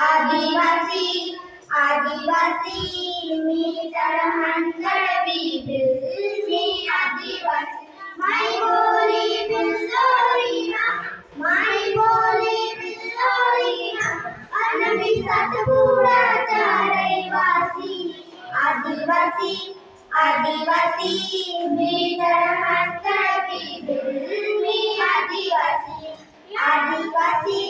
आदिवासी आदिवासी मी तळहांतळ bill मी आदिवासी। माई बोली बिल्लोरीना माई बोली बिल्लोरीना अन मी सातपुडाचा रहिवासी आदिवासी आदिवासी मी तळहांतळ बिल मी आदिवासी आदिवासी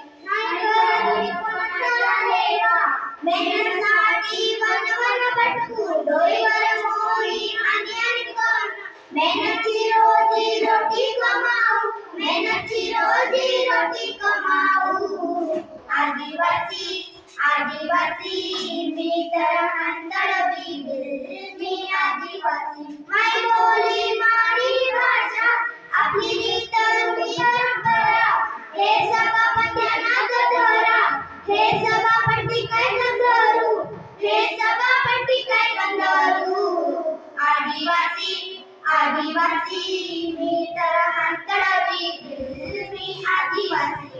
आदिवासी आदिवासी मी तर अंतरवी मी आदिवासी। माय बोली मारी भाषा आपली आदिवासी मी तर अंतरवी मी आदिवासी.